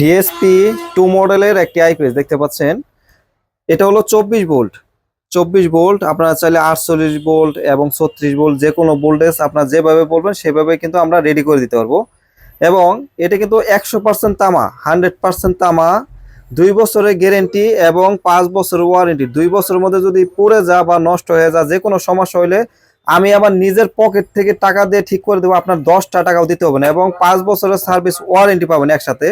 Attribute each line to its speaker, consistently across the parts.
Speaker 1: DSP two মডেলের একটি IPS দেখতে পাচ্ছেন। এটা হলো চব্বিশ ভোল্ট চব্বিশ ভোল্ট আপনারা চাইলে আটচল্লিশ ভোল্ট এবং ছত্রিশ ভোল্ট যে কোনো ভোল্টেজ আপনারা যেভাবে বলবেন, সেভাবে কিন্তু আমরা রেডি করে দিতে পারব। এবং এটা কিন্তু একশো পার্সেন্ট তামা, হান্ড্রেড পার্সেন্ট তামা, দুই বছরের গ্যারেন্টি এবং পাঁচ বছরের ওয়ারেন্টি দুই বছরের মধ্যে যদি পড়ে যা বা নষ্ট হয়ে যা যে কোনো সমস্যা হলে আমি আমার নিজের পকেট থেকে টাকা দিয়ে ঠিক করে দেবো, আপনার দশটা টাকাও দিতে হবে না এবং পাঁচ বছরের সার্ভিস ওয়ারেন্টি পাবেন একসাথে।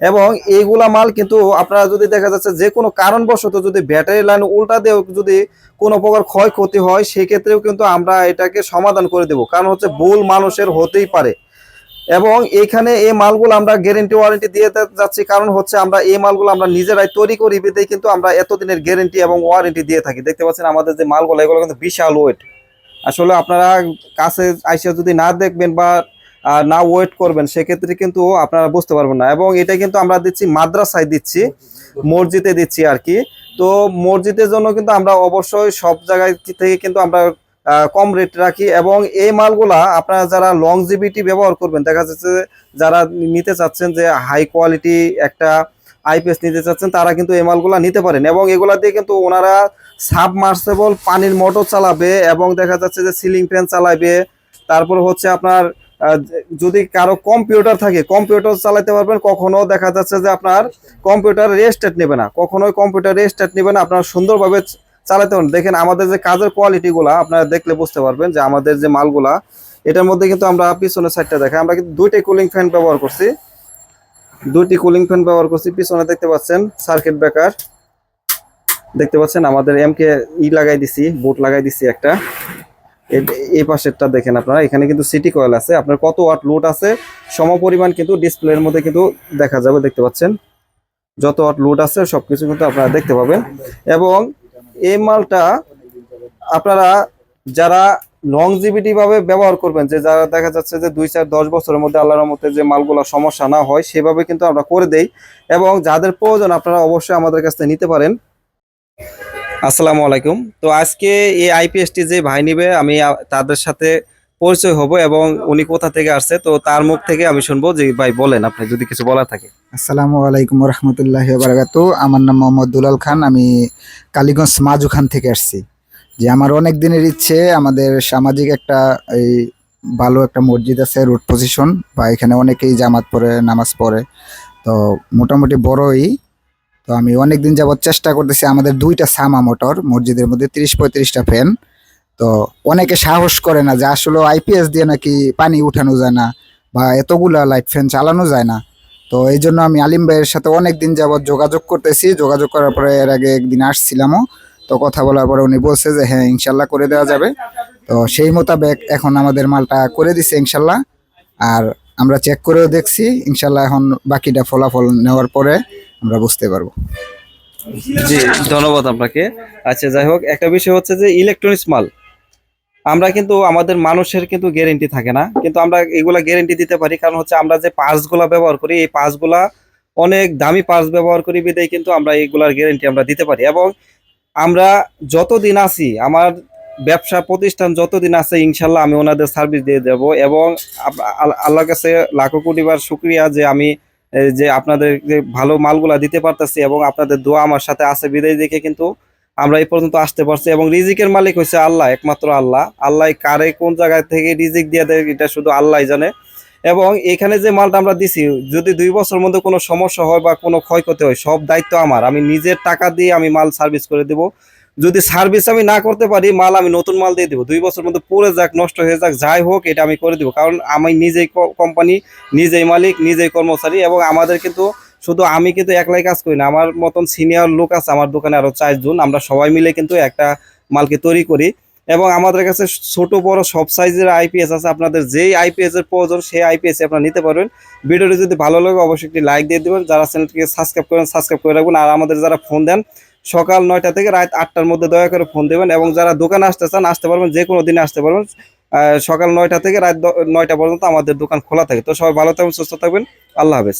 Speaker 1: এবং এইগুলা মাল কিন্তু আপনারা যদি দেখা যাচ্ছে যে কোনো কারণবশত যদি ব্যাটারি লাইন উল্টা দিয়ে যদি কোনো প্রকার ক্ষয়ক্ষতি হয়, সেক্ষেত্রেও কিন্তু আমরা এটাকে সমাধান করে দেবো। কারণ হচ্ছে ভুল মানুষের হতেই পারে। এবং এখানে এই মালগুলো আমরা গ্যারেন্টি ওয়ারেন্টি দিয়ে যাচ্ছি। কারণ হচ্ছে আমরা এই মালগুলো আমরা নিজেরাই তৈরি করি বিধেই কিন্তু আমরা এতদিনের গ্যারেন্টি এবং ওয়ারেন্টি দিয়ে থাকি। দেখতে পাচ্ছেন আমাদের যে মালগুলো, এগুলো কিন্তু বিশাল ওয়েট আসলে আপনারা কাছে আইসা যদি না দেখবেন বা না ওয়েট করবেন, সেক্ষেত্রে কিন্তু আপনারা বুঝতে পারবেন না। এবং এটা কিন্তু আমরা দিচ্ছি, মাদ্রাসায় দিচ্ছি, মসজিদে দিচ্ছি আর কি তো মসজিদের জন্য কিন্তু আমরা অবশ্যই সব জায়গায় থেকে কিন্তু আমরা কম রেট রাখি। এবং এই মালগুলা আপনারা যারা লংজিভিটি ব্যবহার করবেন, দেখা যাচ্ছে যারা নিতে চাচ্ছেন যে হাই কোয়ালিটি একটা আইপিএস নিতে চাচ্ছেন, তারা কিন্তু এই মালগুলা নিতে পারেন। এবং এগুলা দিয়ে কিন্তু ওনারা সাবমার্সেবল পানির মোটর চালাবে এবং দেখা যাচ্ছে যে সিলিং ফ্যান চালাবে। তারপর হচ্ছে আপনার যদি কারও কম্পিউটার থাকে, কম্পিউটার চালাতে পারবেন, কখনো দেখা যাচ্ছে যে আপনার কম্পিউটার রেস্টেট নেবে না। কখনোই কম্পিউটার রেস্টেট নেবে না, আপনার সুন্দরভাবে চালাতে পারেন দেখেন আমাদের যে কাজের কোয়ালিটিগুলা, আপনারা দেখলে বুঝতে পারবেন যে আমাদের যে মালগুলা, এটার মধ্যে কিন্তু আমরা পিছনের সাইডটা দেখাই। আমরা কিন্তু দুইটাই কুলিং ফ্যান ব্যবহার করছি। দুইটি কুলিং ফ্যান ব্যবহার করছি। পিছনে দেখতে পাচ্ছেন সার্কিট ব্রেকার দেখতে পাচ্ছেন, আমাদের এমকে ই লাগাই দিছি বুট লাগাই দিছি একটা। এই পাশেরটা দেখেন আপনারা, এখানে কিন্তু সিটি কয়েল আছে। আপনার কত ওয়াট লোড আছে সম পরিমাণ কিন্তু ডিসপ্লের মধ্যে কিন্তু দেখা যাবে, দেখতে পাচ্ছেন। যত ওয়াট লোড আছে, সবকিছু কিন্তু আপনারা দেখতে পাবেন। এবং এই মালটা আপনারা যারা লংজিভিটি ভাবে ব্যবহার করবেন, যে যারা দেখা যাচ্ছে যে দুই চার দশ বছরের মধ্যে আল্লাহর মধ্যে যে মালগুলো সমস্যা না হয়, সেভাবে কিন্তু আমরা করে দেই। এবং যাদের প্রয়োজন, আপনারা অবশ্যই আমাদের কাছ থেকে নিতে পারেন। আসসালামু আলাইকুম। তো আজকে এই আইপিএসটি যে ভাই নিবে, আমি তাদের সাথে পরিচয় হব এবং উনি কোথা থেকে আসছে, তো তার মুখ থেকে আমি শুনব যে ভাই বলেন আপনি, যদি কিছু বলা থাকে।
Speaker 2: আসসালামু আলাইকুম রহমতুল্লাহ বারাকাতু আমার নাম মোহাম্মদ দুলাল খান, আমি কালীগঞ্জ মাজু খান থেকে আসছি। যে আমার অনেক দিনের ইচ্ছে, আমাদের সামাজিক একটা এই ভালো একটা মসজিদ আছে রোড পজিশন বা এখানে অনেকেই জামাত পড়ে, নামাজ পড়ে। তো মোটামুটি বড়ই। তো আমি অনেক দিন যাবত চেষ্টা করতেছি আমাদের দুইটা সামা মোটর, মসজিদের মধ্যে তিরিশ পঁয়ত্রিশটা ফ্যান। তো অনেকে সাহস করে না যে আসলে আইপিএস দিয়ে নাকি পানি উঠানো যায় না বা এতগুলা লাইট ফ্যান চালানো যায় না। তো এই জন্য আমি আলিম ভাইয়ের সাথে অনেক দিন যাবৎ যোগাযোগ করতেছি। যোগাযোগ করার পরে এর আগে একদিন আসছিলামও। তো কথা বলার পরে উনি বলছে যে হ্যাঁ ইনশাল্লাহ করে দেওয়া যাবে। তো সেই মোতাবেক এখন আমাদের মালটা করে দিছে ইনশাল্লাহ। আর আমরা চেক করেও দেখছি, ইনশাল্লাহ এখন বাকিটা ফলাফল নেওয়ার পরে আমরা বুঝতে পারব।
Speaker 1: জি, ধন্যবাদ আপনাকে। আচ্ছা যাই হোক, একটা বিষয় হচ্ছে যে ইলেকট্রনিক্স মাল, আমরা কিন্তু আমাদের মানুষের কিন্তু গ্যারেন্টি থাকে না। কিন্তু আমরা এগুলা গ্যারেন্টি দিতে পারি, কারণ হচ্ছে আমরা যে পার্টসগুলা ব্যবহার করি, এই পার্টসগুলা অনেক দামি পার্টস ব্যবহার করি বিদায় কিন্তু আমরা এগুলার গ্যারেন্টি আমরা দিতে পারি। এবং আমরা যতদিন আছি, আমার ব্যবসা প্রতিষ্ঠান যতদিন আছে, ইনশাল্লাহ আমি ওনাদের সার্ভিস দিয়ে দেব। এবং আল্লাহর কাছে লাখো কোটিবার শুক্রিয়া যে আমি যে আপনাদের ভালো মালগুলা দিতে পারতেছি এবং আপনাদের দোয়া আমার সাথে আছে, বিদায় দেখে কিন্তু আমরা এই পর্যন্ত আসতে পারছি এবং রিজিকের মালিক হচ্ছে আল্লাহ, একমাত্র আল্লাহ। আল্লাহ কারে কোন জায়গায় থেকে রিজিক দিয়ে দেয়, এটা শুধু আল্লাহ জানে। এবং এখানে যে মালটা আমরা দিছি, যদি দুই বছর মধ্যে কোনো সমস্যা হয় বা কোনো ক্ষয়ক্ষতি হয়, সব দায়িত্ব আমার। আমি নিজের টাকা দিয়ে আমি মাল সার্ভিস করে দেব। যদি সার্ভিস আমি না করতে পারি, মাল আমি নতুন মাল দিয়ে দেবো। দুই বছর মধ্যে পুরো যাক, নষ্ট হয়ে যাক, যাই হোক, এটা আমি করে দেবো। কারণ আমি নিজেই কোম্পানি নিজেই মালিক, নিজেই কর্মচারী এবং আমাদের কিন্তু শুধু আমি কিন্তু একলাই কাজ করি না, আমার মতন সিনিয়র লোক আছে আমার দোকানে আরও চারজন আমরা সবাই মিলে কিন্তু একটা মালকে তৈরি করি। এবং আমাদের কাছে ছোট, বড় সব সাইজের আইপিএস আছে। আপনাদের যেই আইপিএস এর প্রয়োজন, সেই আইপিএস আপনারা নিতে পারবেন। ভিডিওটি যদি ভালো লাগে, অবশ্যই একটি লাইক দিয়ে দেবেন। যারা চ্যানেলটিকে সাবস্ক্রাইব করেন সাবস্ক্রাইব করে রাখবেন। আর আমাদের যারা ফোন দেন সকাল নয়টা থেকে রাত আটটার মধ্যে দয়া করে ফোন দেবেন এবং যারা দোকানে আসতে চান, আসতে পারবেন, যে কোনো দিনে আসতে পারবেন। সকাল নয়টা থেকে রাত নয়টা পর্যন্ত আমাদের দোকান খোলা থাকে। তো সবাই ভালো থাকবেন, সুস্থ থাকবেন। আল্লাহ হাফেজ।